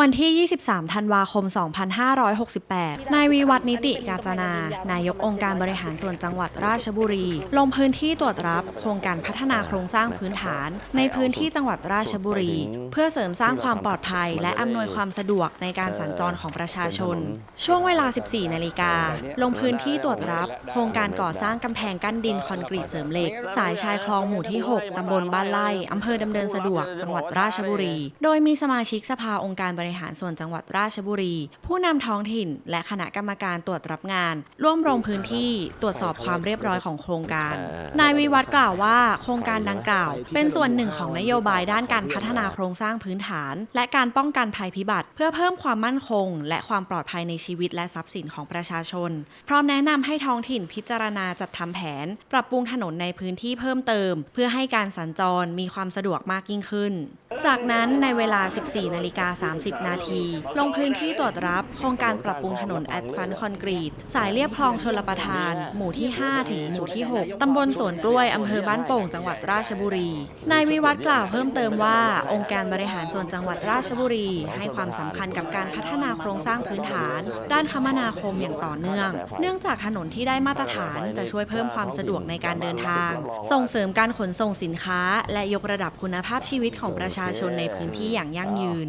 วันที่ 23 ธันวาคม 2568 นายวีวัฒน์นิติกาจนา นายกองค์การบริหารส่วนจังหวัดราชบุรี ลงพื้นที่ตรวจรับโครงการพัฒนาโครงสร้างพื้นฐาน ในพื้นที่จังหวัดราชบุรี เพื่อเสริมสร้างความปลอดภัย และอำนวยความสะดวกในการสัญจรของประชาชน ช่วงเวลา 14 นาฬิกา ลงพื้นที่ตรวจรับ โครงการก่อสร้างกำแพงกั้นดินคอนกรีตเสริมเหล็ก สายชายคลองหมู่ที่ 6 ตำบลบ้านไร่อำเภอดำเนินสะดวก จังหวัดราชบุรี โดยมีสมาชิกสภาองค์การบริหารส่วนจังหวัดราชบุรี ผู้นำท้องถิ่น และคณะกรรมการตรวจรับงาน ร่วมลงพื้นที่ตรวจสอบความเรียบร้อยของโครงการ นายวิวัฒน์กล่าวว่า โครงการดังกล่าว เป็นส่วนหนึ่งของนโยบายด้านการพัฒนาโครงสร้างพื้นฐาน และการป้องกันภัยพิบัติ เพื่อเพิ่มความมั่นคง และความปลอดภัยในชีวิตและทรัพย์สินของประชาชน พร้อมแนะนำให้ท้องถิ่นพิจารณาจัดทำแผน ปรับปรุงถนนในพื้นที่เพิ่มเติม เพื่อให้การสัญจรมีความสะดวกมากยิ่งขึ้น จากนั้นในเวลา 14 นาฬิกา 30 นาที ลงพื้นที่ตรวจรับโครงการปรับปรุงถนนแอดฟันคอนกรีต สายเรียบคลองชลประทาน หมู่ที่ 5 ถึงหมู่ที่ 6 ตำบลสวนกล้วย อำเภอบ้านโป่ง จังหวัดราชบุรี นายวิวัฒน์กล่าวเพิ่มเติมว่า องค์การบริหารส่วนจังหวัดราชบุรี ให้ความสำคัญกับการพัฒนาโครงสร้างพื้นฐาน ด้านคมนาคมอย่างต่อเนื่อง เนื่องจากถนนที่ได้มาตรฐานจะช่วยเพิ่มความสะดวกในการเดินทาง ส่งเสริมการขนส่งสินค้า และยกระดับคุณภาพชีวิตของประชาชนในพื้นที่อย่างยั่งยืน